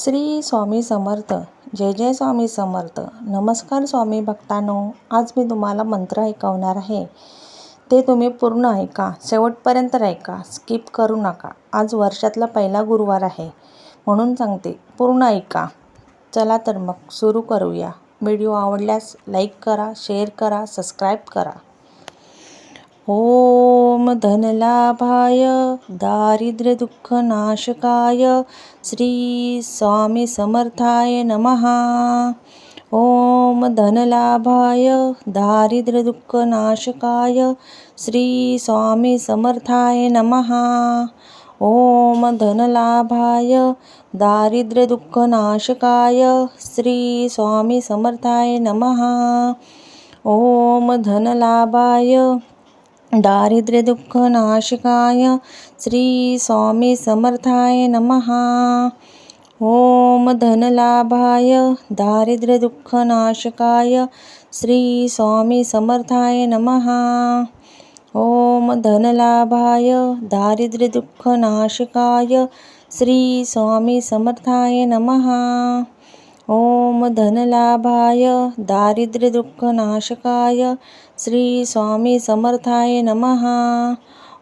श्री स्वामी समर्थ जय जय स्वामी समर्थ. नमस्कार स्वामी भक्तांनो आज मी तुम्हाला मंत्र ऐकवणार आहे. ते तुम्ही पूर्ण ऐका शेवटपर्यंत ऐका स्किप करू नका. आज वर्षातला पहिला गुरुवार आहे म्हणून सांगते पूर्ण ऐका. चला तर मग सुरू करूया. व्हिडिओ आवडल्यास लाईक करा शेअर करा सबस्क्राईब करा. ॐ धनलाभाय स्वामी समर्थाय नमः। ॐ धनलाभाय, दारिद्र्यदुःखनाशकाय, श्री स्वामी समर्थाय नमः। ॐ धनलाभाय, दारिद्र्यदुःखनाशकाय, श्री स्वामी समर्थाय नमः। ॐ धनलाभाय दारिद्र्यदुःखनाशकाय श्री स्वामी समर्थाय नमः। ॐ धनलाभाय स्वामी समर्थाय नमः। ॐ धनलाभाय स्वामी समर्थाय नमः। ॐ धनलाभाय स्वामी समर्थाय नमः।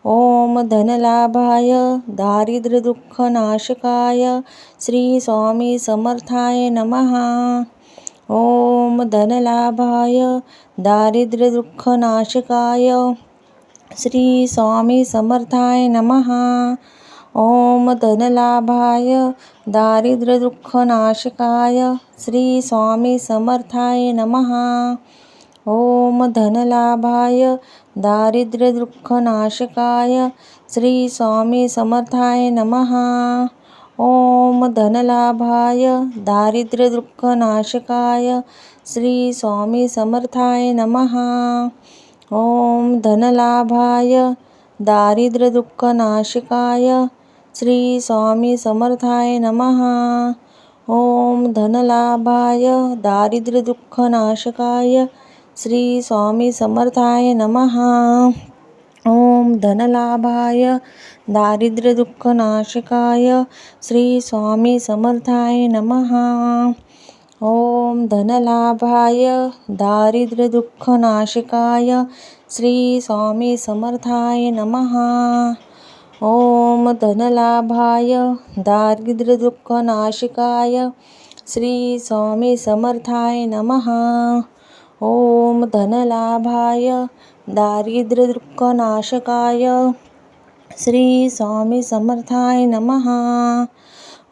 ॐ धनलाभाय दारिद्र्यदुःखनाशकाय श्री स्वामी समर्थाय नमः। ॐ धनलाभाय दारिद्र्यदुःखनाशकाय श्री स्वामी समर्थाय नमः। ॐ धनलाभाय स्वामी समर्थाय नमः। ॐ धनलाभाय दारिद्र्यदुःखनाशकाय श्री स्वामी समर्थाय नमः। ॐ धनलाभाय दारिद्र्यदुःखनाशकाय श्री स्वामी समर्थाय नमः। ॐ धनलाभाय दारिद्र्यदुःखनाशकाय श्री स्वामी समर्थाय नमः। ॐ धनलाभाय, दारिद्र्यदुःखनाशकाय, श्री स्वामी समर्थाय नमः। ॐ धनलाभाय, दारिद्र्यदुःखनाशकाय, श्री स्वामी समर्थाय नमः। ॐ धनलाभाय, दारिद्र्यदुःखनाशकाय, श्री स्वामी समर्थाय नमः। ॐ धनलाभाय स्वामी समर्थाय नमः। ॐ धनलाभाय, दारिद्र्यदुःखनाशकाय, श्री स्वामी समर्थाय नमः।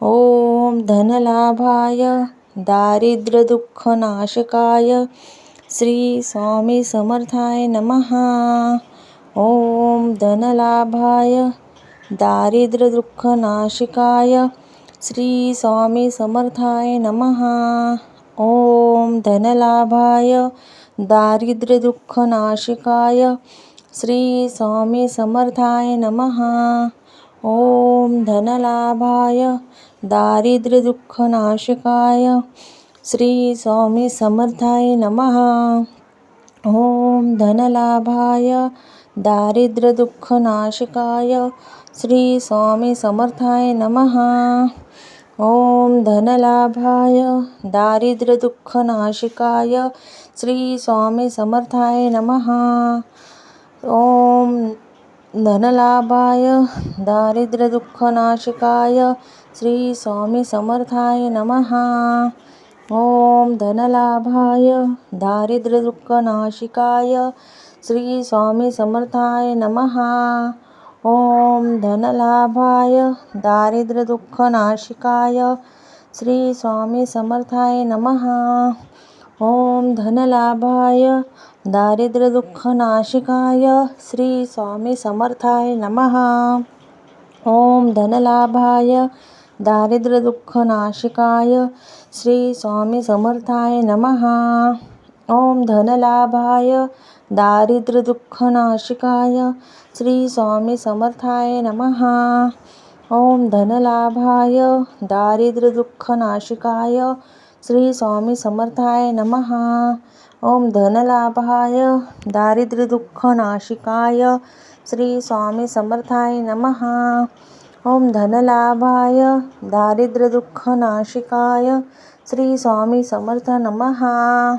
ॐ धनलाभाय, दारिद्र्यदुःखनाशकाय, श्री स्वामी समर्थाय नमः। ॐ धनलाभाय दारिद्र्यदुःखनाशिकाय श्री स्वामी समर्थाय नमः। ॐ धनलाभाय दारिद्र्यदुःखनाशिकाय श्री स्वामी समर्थाय नमः। ॐ धनलाभाय दारिद्र्यदुःखनाशकाय श्री स्वामी समर्थाय नमः। ॐ धनलाभाय दारिद्र्यदुःखनाशकाय श्री स्वामी समर्थाय नमः। ॐ धनलाभाय दारिद्र्यदुःखनाशकाय श्री स्वामी समर्थाय नमः। ॐ धनलाभाय दारिद्र्यदुःखनाशकाय श्री स्वामी समर्थाय नमः। ॐ धनलाभाय दारिद्र्यदुःखनाशिकाय श्री स्वामी समर्थाय नमः। ॐ धनलाभाय दारिद्र्यदुःखनाशिकाय श्री स्वामी समर्थाय नमः। ॐ धनलाभाय दारिद्र्यदुःखनाशिकाय श्री स्वामी समर्थाय नमः। ॐ धनलाभाय दारिद्र्यदुःखनाशिकाय श्री स्वामी समर्थाय नमः। ॐ धनलाभाय, दारिद्र्यदुःखनाशिकाय श्री स्वामी समर्थाय नमः। ॐ धनलाभाय, दारिद्र्यदुःखनाशिकाय श्री स्वामी समर्थाय नमः। ॐ धनलाभाय, दारिद्र्यदुःखनाशिकाय श्री स्वामी समर्थाय नमः। ओम धनलाभाय, दारिद्र्यदुःखनाशिकाय श्री स्वामी समर्थ नमहा